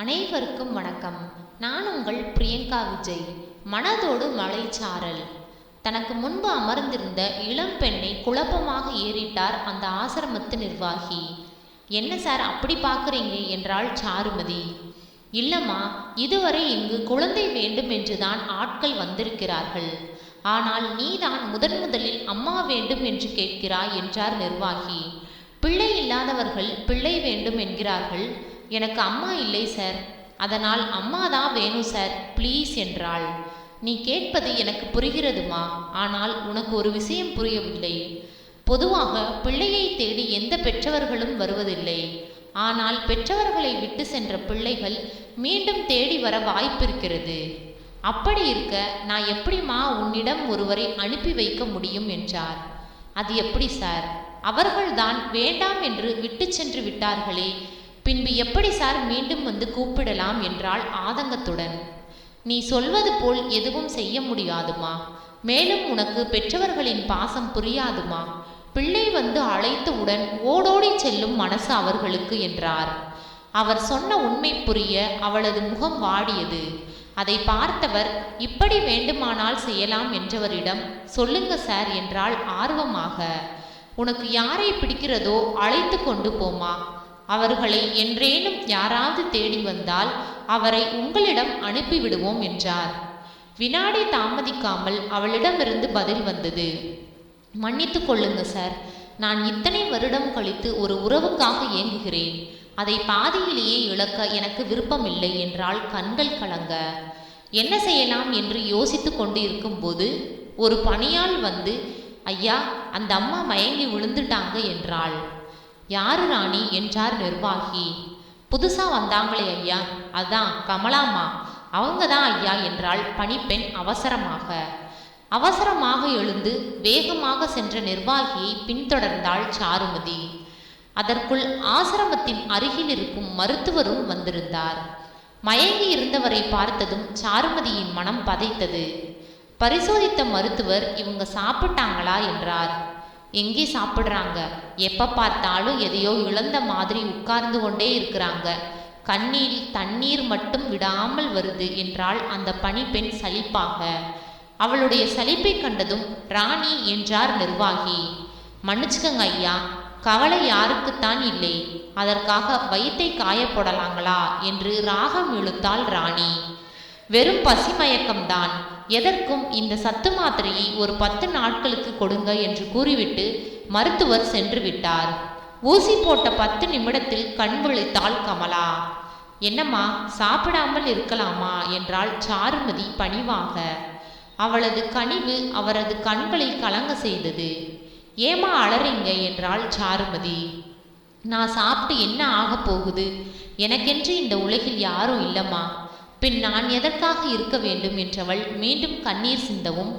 அனைவருக்கும் வணக்கம். நான் உங்கள் பிரியங்கா விஜய். மனதோடு மலைச்சாரல் தனக்கு முன்பு அமர்ந்திருந்த இளம் பெண்ணை குழப்பமாக ஏறிட்டார் அந்த ஆசிரமத்து நிர்வாகி. என்ன சார் அப்படி பார்க்குறீங்க? என்றாள் சாருமதி. இல்லம்மா இதுவரை இங்கு குழந்தை வேண்டும் என்றுதான் ஆட்கள் வந்திருக்கிறார்கள். ஆனால் நீதான் முதன் முதலில் அம்மா வேண்டும் என்று கேட்கிறாய் என்றார் நிர்வாகி. பிள்ளை இல்லாதவர்கள் பிள்ளை வேண்டும் என்கிறார்கள். எனக்கு அம்மா இல்லை சார். அதனால் அம்மா தான் வேணும் சார். ப்ளீஸ் என்றாள். நீ கேட்பது எனக்கு புரிகிறதுமா? ஆனால் உனக்கு ஒரு விஷயம் புரியவில்லை. பொதுவாக பிள்ளையை தேடி எந்த பெற்றவர்களும் வருவதில்லை. ஆனால் பெற்றவர்களை விட்டு சென்ற பிள்ளைகள் மீண்டும் தேடி வர வாய்ப்பிருக்கிறது. அப்படி இருக்க நான் எப்படிம்மா உன்னிடம் ஒருவரை அனுப்பி வைக்க முடியும் என்றார். அது எப்படி சார்? அவர்கள்தான் வேண்டாம் என்று விட்டு சென்று விட்டார்களே பின்பு எப்படி சார் மீண்டும் வந்து கூப்பிடலாம் என்றாள் ஆதங்கத்துடன். நீ சொல்வது போல் எதுவும் செய்ய முடியாதுமா. மேலும் உனக்கு பெற்றவர்களின் பாசம் புரியாதுமா. பிள்ளை வந்து அழைத்தவுடன் ஓடோடி செல்லும் மனசு அவர்களுக்கு என்றார். அவர் சொன்ன உண்மை புரிய அவளது முகம் வாடியது. அதை பார்த்தவர் இப்படி வேண்டுமானால் செய்யலாம் என்றவரிடம் சொல்லுங்க சார் என்றால் ஆர்வமாக. உனக்கு யாரை பிடிக்கிறதோ அழைத்து கொண்டு போமா. அவர்களை என்றேனும் யாராவது தேடி வந்தால் அவரை உங்களிடம் அனுப்பிவிடுவோம் என்றார். வினாடி தாமதிக்காமல் அவளிடமிருந்து பதில் வந்தது. மன்னித்து கொள்ளுங்க சார். நான் இத்தனை வருடம் கழித்து ஒரு உறவுக்காக ஏங்குகிறேன். அதை பாதியிலேயே இழக்க எனக்கு விருப்பமில்லை என்றால் கண்கள் கலங்க. என்ன செய்யலாம் என்று யோசித்து கொண்டு இருக்கும்போது ஒரு பணியாள் வந்து ஐயா அந்த அம்மா மயங்கி விழுந்துட்டாங்க என்றாள். யாரு ராணி என்றார் நிர்வாகி. புதுசா வந்தாங்களே ஐயா அதான் கமலாம்மா. அவங்க தான் ஐயா என்றாள் பணிப்பெண் அவசரமாக. அவசரமாக எழுந்து வேகமாக சென்ற நிர்வாகியை பின்தொடர்ந்தாள் சாருமதி. அதற்குள் ஆசிரமத்தின் அருகில் இருக்கும் மருத்துவரும் வந்திருந்தார். மயங்கி இருந்தவரை பார்த்ததும் சாருமதியின் மனம் பதைத்தது. பரிசோதித்த மருத்துவர் இவங்க சாப்பிட்டாங்களா? என்றார். எங்கே சாப்பிட்றாங்க? எப்ப பார்த்தாலும் எதையோ இழந்த மாதிரி உட்கார்ந்து கொண்டே இருக்கிறாங்க. கண்ணீர் தண்ணீர் மட்டும் விடாமல் வருது என்றாள் அந்த பணிப்பெண் சலிப்பாக. அவளுடைய சலிப்பை கண்டதும் ராணி என்றார் நிர்வாகி. மன்னிச்சுக்கங்க ஐயா கவலை யாருக்குத்தான் இல்லை. அதற்காக வயிற்றை காயப்படலாங்களா? என்று ராகம் இழுத்தாள் ராணி. வெறும் பசிமயக்கம்தான் எதற்கும் இந்த சத்து மாத்திரையை ஒரு பத்து நாட்களுக்கு கொடுங்க என்று கூறிவிட்டு மருத்துவர் சென்று விட்டார் ஊசி போட்ட பத்து நிமிடத்தில் கண் விழித்தாள் கமலா. என்னம்மா சாப்பிடாமல் இருக்கலாமா? என்றாள் சாருமதி பணிவாக. அவளது கனிவு அவரது கண்களை கலங்க செய்தது. ஏமா அலறீங்க? என்றாள் சாருமதி. நான் சாப்பிட்டு என்ன ஆகப் போகுது? எனக்கென்று இந்த உலகில் யாரும் இல்லம்மா. பின் நான் எதற்காக இருக்க வேண்டும் என்றவள் மீண்டும் கண்ணீர் சிந்தவும்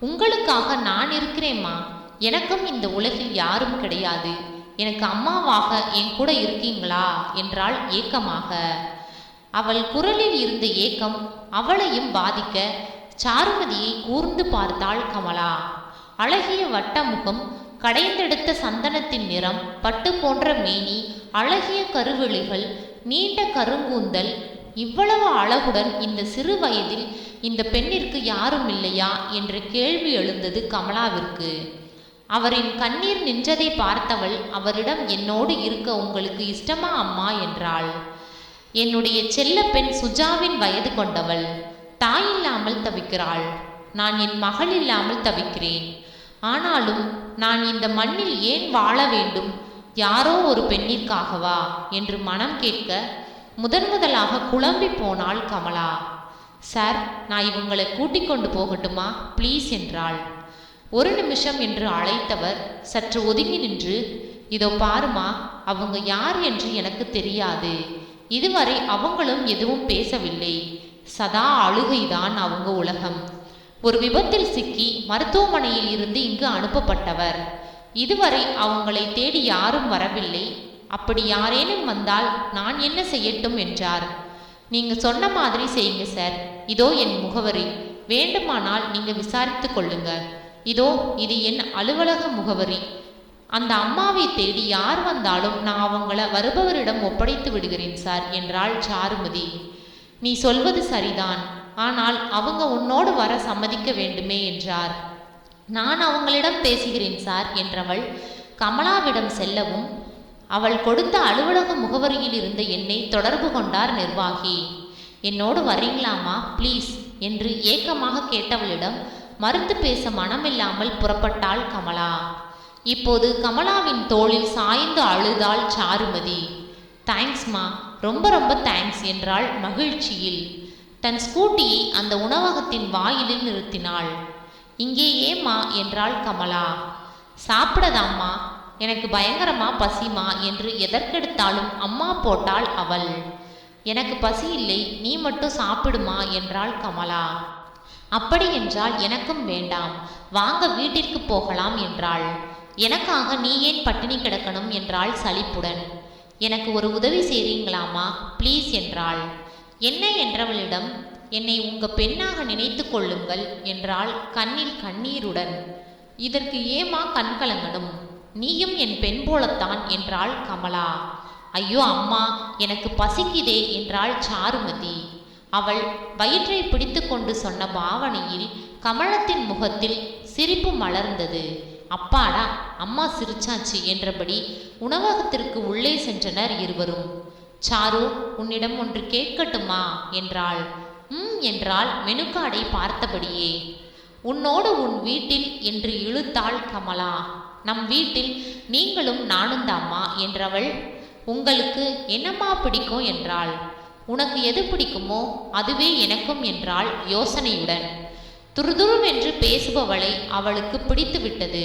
உங்களுக்காக நான் இருக்கிறேம்மா. எனக்கும் இந்த உலகில் யாரும் கிடையாது. எனக்கு அம்மாவாக என் கூட இருக்கீங்களா? என்றாள் ஏக்கமாக. அவள் குரலில் இருந்த ஏக்கம் அவளையும் பாதிக்க சாருமதியை கூர்ந்து பார்த்தாள் கமலா. அழகிய வட்டமுகம் கடைந்தெடுத்த சந்தனத்தின் நிறம் பட்டு போன்ற மேனி அழகிய கருவெளிகள் நீண்ட கருங்கூந்தல் இவ்வளவு அழகுடன் இந்த சிறு வயதில் இந்த பெண்ணிற்கு யாரும் இல்லையா என்ற கேள்வி எழுந்தது கமலாவிற்கு. அவரின் கண்ணீர் நின்றதை பார்த்தவள் அவரிடம் என்னோடு இருக்க உங்களுக்கு இஷ்டமா அம்மா? என்றாள். என்னுடைய செல்ல பெண் சுஜாவின் வயது கொண்டவள். தாய் இல்லாமல் தவிக்கிறாள். நான் என் மகள் இல்லாமல் தவிக்கிறேன். ஆனாலும் நான் இந்த மண்ணில் ஏன் வாழ வேண்டும்? யாரோ ஒரு பெண்ணிற்காகவா? என்று மனம் கேட்க முதன் முதலாக குழம்பி போனாள் கமலா. சார் நான் இவங்களை கூட்டிக் கொண்டு போகட்டுமா? ப்ளீஸ் என்றாள். ஒரு நிமிஷம் என்று அழைத்தவர் சற்று ஒதுங்கி நின்று இதோ பாருமா அவங்க யார் என்று எனக்கு தெரியாது. இதுவரை அவங்களும் எதுவும் பேசவில்லை. சதா அழுகைதான் அவங்க உலகம். ஒரு விபத்தில் சிக்கி மருத்துவமனையில் இருந்து இங்கு அனுப்பப்பட்டவர். இதுவரை அவங்களை தேடி யாரும் வரவில்லை. அப்படி யாரேனும் வந்தால் நான் என்ன செய்யட்டும் என்றார். நீங்க சொன்ன மாதிரி செய்யுங்க சார் இதோ என் முகவரி. வேண்டுமானால் நீங்க விசாரித்து கொள்ளுங்க. இதோ இது என் அலுவலக முகவரி. அந்த அம்மாவை தேடி யார் வந்தாலும் நான் அவங்கள வருபவரிடம் ஒப்படைத்து விடுகிறேன் சார் என்றாள் சாருமதி. நீ சொல்வது சரிதான். ஆனால் அவங்க உன்னோடு வர சம்மதிக்க வேண்டுமே என்றார். நான் அவங்களிடம் பேசுகிறேன் சார் என்றவள் கமலாவிடம் செல்லவும் அவள் கொடுத்த அலுவலக முகவரியில் இருந்த என்னை தொடர்பு கொண்டார் நிர்வாகி. என்னோடு வரீங்களாமா ப்ளீஸ் என்று ஏக்கமாக கேட்டவளிடம் மறுத்து பேச மனமில்லாமல் புறப்பட்டாள் கமலா. இப்போது கமலாவின் தோளில் சாய்ந்து அழுதாள் சாருமதி. தேங்க்ஸ்மா ரொம்ப ரொம்ப தேங்க்ஸ் என்றாள் மகிழ்ச்சியில். தன் ஸ்கூட்டியை அந்த உணவகத்தின் வாயிலில் நிறுத்தினாள். இங்கே ஏம்மா என்றாள் கமலா. சாப்பிடதாம்மா. எனக்கு பயங்கரமா பசிமா என்று எதற்கெடுத்தாலும் அம்மா போட்டாள் அவள். எனக்கு பசி இல்லை நீ மட்டும் சாப்பிடுமா என்றாள் கமலா. அப்படி என்றால் எனக்கும் வேண்டாம் வாங்க வீட்டிற்கு போகலாம் என்றாள். எனக்காக நீ ஏன் பட்டினி கிடக்கணும் என்றாள் சலிப்புடன். எனக்கு ஒரு உதவி செய்றீங்களாமா ப்ளீஸ் என்றாள். என்ன என்றவளிடம் என்னை உங்க பெண்ணாக நினைத்து கொள்ளுங்கள் என்றாள் கண்ணில் கண்ணீருடன். இதற்கு ஏமா கண் கலங்கணும்? நீயும் என் பெண் போலத்தான் என்றாள் கமலா. ஐயோ அம்மா எனக்கு பசிக்குதே என்றாள் சாருமதி. அவள் வயிற்றை பிடித்துக்கொண்டு சொன்ன பாவனையில் கமலத்தின் முகத்தில் சிரிப்பு மலர்ந்தது. அப்பாடா அம்மா சிரிச்சாச்சு என்றபடி உணவகத்திற்கு உள்ளே சென்றனர் இருவரும். சாரு உன்னிடம் ஒன்று கேட்கட்டுமா என்றாள். ம் என்றாள் மெனுக்காடை பார்த்தபடியே. உன்னோடு உன் வீட்டில் என்று இழுத்தாள் கமலா. நம் வீட்டில் நீங்களும் நானும் தாம்மா என்றவள் உங்களுக்கு என்னம்மா பிடிக்கும்? என்றாள். உனக்கு எது பிடிக்குமோ அதுவே எனக்கும் என்றாள் யோசனையுடன். துருதுருவென்று பேசுபவளை அவளுக்கு பிடித்து விட்டது.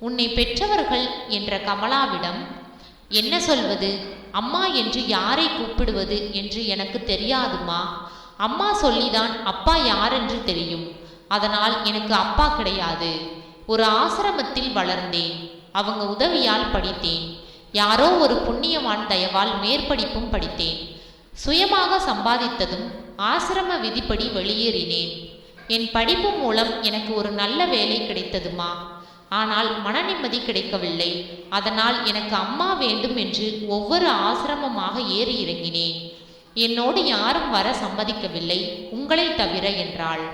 உன்னை பெற்றவர்கள் என்ற கமலாவிடம் என்ன சொல்வது? அம்மா என்று யாரை கூப்பிடுவது என்று எனக்கு தெரியாதுமா அம்மா சொல்லிதான் அப்பா யாரென்று தெரியும். அதனால் எனக்கு அப்பா கிடையாது. ஒரு ஆசிரமத்தில் வளர்ந்தேன். அவங்க உதவியால் படித்தேன். யாரோ ஒரு புண்ணியவான் தயவால் மேற்படிப்பும் படித்தேன். சுயமாக சம்பாதித்ததும் ஆசிரம விதிப்படி வெளியேறினேன். என் படிப்பு மூலம் எனக்கு ஒரு நல்ல வேலை கிடைத்ததுமா? ஆனால் மன நிம்மதி கிடைக்கவில்லை. அதனால் எனக்கு அம்மா வேண்டும் என்று ஒவ்வொரு ஆசிரமமாக ஏறி இறங்கினேன். என்னோடு யாரும் வர சம்மதிக்கவில்லை. உங்களை தவிர என்றாள்.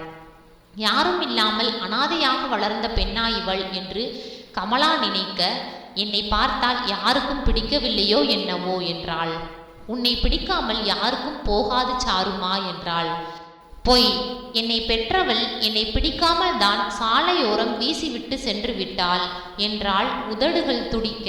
யாரும் இல்லாமல் அனாதையாக வளர்ந்த பெண்ணா இவள் என்று கமலா நினைக்க என்னை பார்த்தால் யாருக்கும் பிடிக்கவில்லையோ என்னவோ என்றாள். உன்னை பிடிக்காமல் யாருக்கும் போகாது சாருமா என்றாள். பொய். என்னை பெற்றவள் என்னை பிடிக்காமல் தான் சாலையோரம் வீசிவிட்டு சென்று விட்டாள் என்றாள் உதடுகள் துடிக்க.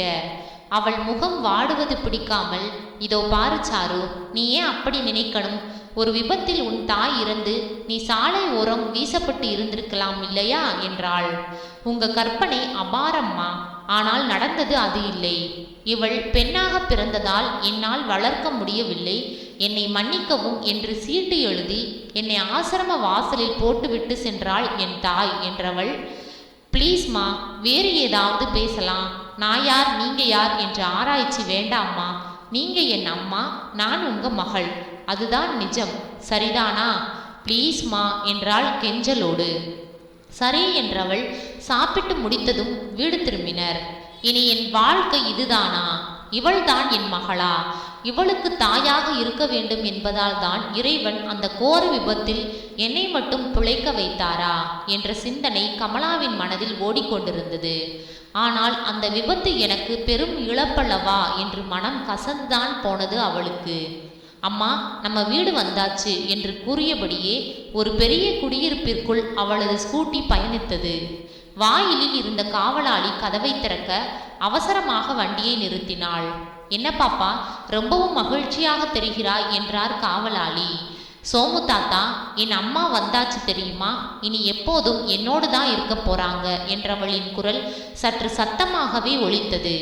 அவள் முகம் வாடுவது பிடிக்காமல் இதோ பாரு சாரு நீ ஏன் அப்படி நினைக்கணும்? ஒரு விபத்தில் உன் தாய் இறந்து நீ சாலை ஓரம் வீசப்பட்டு இருந்திருக்கலாம் இல்லையா? என்றாள். உங்க கற்பனை அபாரம்மா. ஆனால் நடந்தது அது இல்லை. இவள் பெண்ணாக பிறந்ததால் என்னால் வளர்க்க முடியவில்லை. என்னை மன்னிக்கவும் என்று சீட்டு எழுதி என்னை ஆசிரம வாசலில் போட்டுவிட்டு சென்றாள் என் தாய் என்றவள். ப்ளீஸ்மா வேறு ஏதாவது பேசலாம். நான் யார் நீங்க யார்? என்று ஆராய்ச்சி வேண்டாம்மா. நீங்க என் அம்மா நான் உங்க மகள். அதுதான் நிஜம். சரிதானா? ப்ளீஸ்மா என்றாள் கெஞ்சலோடு. சரி என்றவள் சாப்பிட்டு முடித்ததும் வீடு திரும்பினர். இனி என் வாழ்க்கை இதுதானா? இவள்தான் என் மகளா. இவளுக்கு தாயாக இருக்க வேண்டும் என்பதால் தான் இறைவன் அந்த கோர விபத்தில் என்னை மட்டும் பிழைக்க வைத்தாரா? என்ற சிந்தனை கமலாவின் மனதில் ஓடிக்கொண்டிருந்தது. ஆனால் அந்த விபத்து எனக்கு பெரும் இழப்பல்லவா? என்று மனம் கசந்துதான் போனது அவளுக்கு. அம்மா நம்ம வீடு வந்தாச்சு என்று கூறியபடியே ஒரு பெரிய குடியிருப்பிற்குள் அவளது ஸ்கூட்டி பயணித்தது. வாயிலில் இருந்த காவலாளி கதவை திறக்க அவசரமாக வண்டியை நிறுத்தினாள். என்ன பாப்பா ரொம்பவும் மகிழ்ச்சியாக தெரிகிறாய் என்றார் காவலாளி. சோமு தாத்தா என் அம்மா வந்தாச்சு தெரியுமா? இனி எப்போதும் என்னோடு தான் இருக்க போறாங்க என்றவளின் குரல் சற்று சத்தமாகவே ஒலித்தது.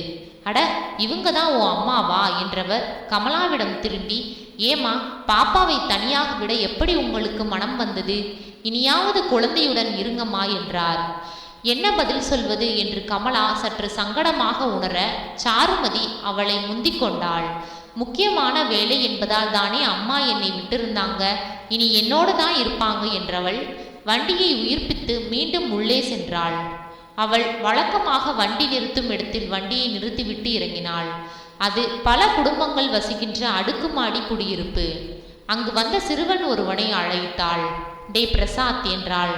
அட இவங்க தான் உன் அம்மாவா? என்றவர் கமலாவிடம் திரும்பி ஏமா பாப்பாவை தனியாக விட எப்படி உங்களுக்கு மனம் வந்தது? இனியாவது குழந்தையுடன் இருங்கம்மா என்றார். என்ன பதில் சொல்வது என்று கமலா சற்று சங்கடமாக உணர சாருமதி அவளை முந்திக் கொண்டாள். முக்கியமான வேலை என்பதால் தானே அம்மா என்னை விட்டிருந்தாங்க. இனி என்னோடு தான் இருப்பாங்க என்றவள் வண்டியை உயிர்ப்பித்து மீண்டும் உள்ளே சென்றாள். அவள் வழக்கமாக வண்டி நிறுத்தும் இடத்தில் வண்டியை நிறுத்திவிட்டு இறங்கினாள். அது பல குடும்பங்கள் வசிக்கின்ற அடுக்குமாடி குடியிருப்பு. அங்கு வந்த சிறுவன் ஒருவனை அழைத்தாள். டே பிரசாத் என்றாள்.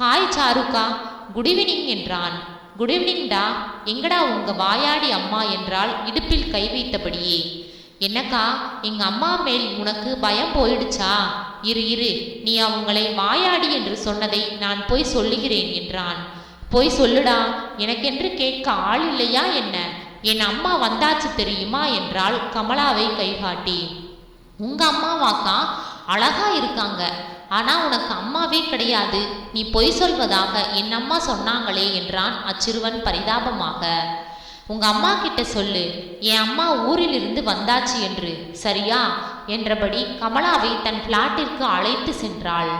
ஹாய் சாருக்கா. குட் ஈவினிங் என்றான். குட் ஈவினிங்டா. எங்கடா உங்க வாயாடி அம்மா என்றால் இடுப்பில் கை வைத்தபடியே. என்னக்கா எங்க அம்மா மேல் உனக்கு பயம் போயிடுச்சா? இரு இரு. நீ அவங்களை வாயாடி என்று சொன்னதை நான் போய் சொல்லுகிறேன் என்றான். போய் சொல்லுடா. எனக்கென்று கேட்க ஆள் இல்லையா என்ன? என் அம்மா வந்தாச்சு தெரியுமா என்றால் கமலாவை கைகாட்டி. உங்க அம்மாவாக்கா? அழகா இருக்காங்க. ஆனா உனக்கு அம்மாவே கிடையாது. நீ பொய் சொல்வதாக என் அம்மா சொன்னாங்களே என்றான் அச்சிறுவன் பரிதாபமாக. உங்க அம்மா கிட்ட சொல்லு. என் அம்மா ஊரில் இருந்து வந்தாச்சு என்று. சரியா? என்றபடி கமலாவை தன் பிளாட்டிற்கு அழைத்து சென்றாள்.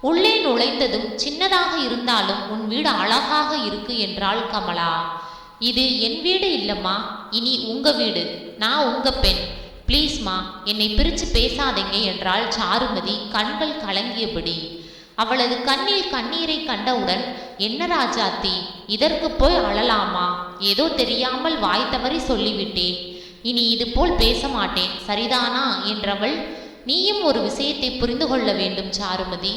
உள்ளே நுழைந்ததும் சின்னதாக இருந்தாலும் உன் வீடு அழகாக இருக்கு என்றாள் கமலா. இது என் வீடு இல்லம்மா. இனி உங்க வீடு. நான் உங்க பெண். ப்ளீஸ்மா என்னை பிரித்து பேசாதீங்க என்றாள் சாருமதி கண்கள் கலங்கியபடி. அவளது கண்ணில் கண்ணீரை கண்டவுடன் என்ன ராஜாத்தி இதற்கு போய் அழலாமா? ஏதோ தெரியாமல் வாய் தவறி சொல்லிவிட்டேன் இனி இது போல் பேச மாட்டேன். சரிதானா? என்றவள் நீயும் ஒரு விஷயத்தை புரிந்து கொள்ள வேண்டும் சாருமதி.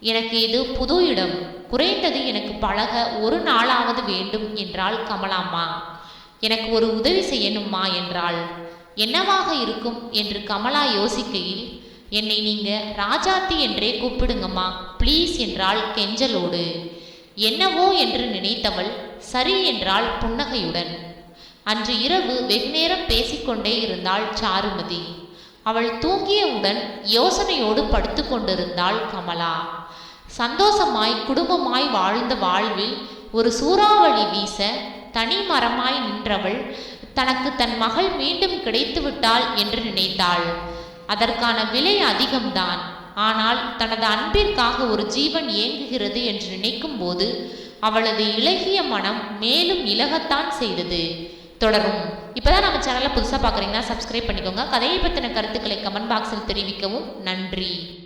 எனக்கு இது புது இடம். குறைந்தது எனக்கு பழக ஒரு நாளாவது வேண்டும் என்றாள் கமலாம்மா. எனக்கு ஒரு உதவி செய்யணுமா என்றாள். என்னவாக இருக்கும் என்று கமலா யோசிக்கையில் என்னை நீங்க ராஜாத்தி என்றே கூப்பிடுங்கம்மா ப்ளீஸ் என்றாள் கெஞ்சலோடு. என்னவோ என்று நினைத்தவள் சரி என்றாள் புன்னகையுடன். அன்று இரவு வெகுநேரம் பேசிக்கொண்டே இருந்தாள் சாருமதி. அவள் தூங்கியவுடன் யோசனையோடு படுத்து கொண்டிருந்தாள் கமலா. சந்தோஷமாய் குடும்பமாய் வாழ்ந்த வாழ்வில் ஒரு சூறாவளி வீச தனி மரமாய் நின்றவள் தனக்கு தன் மகள் மீண்டும் கிடைத்துவிட்டாள் என்று நினைத்தாள். அதற்கான விலை அதிகம்தான். ஆனால் தனது அன்பிற்காக ஒரு ஜீவன் இயங்குகிறது என்று நினைக்கும் போது அவளது இலகிய மனம் மேலும் இலகத்தான் செய்தது. தொடரும். இப்போதான் நம்ம சேனலை புதுசாக பார்க்குறீங்கன்னா சப்ஸ்கிரைப் பண்ணிக்கோங்க. கதையை பற்றின கருத்துக்களை கமெண்ட் பாக்ஸில் தெரிவிக்கவும். நன்றி.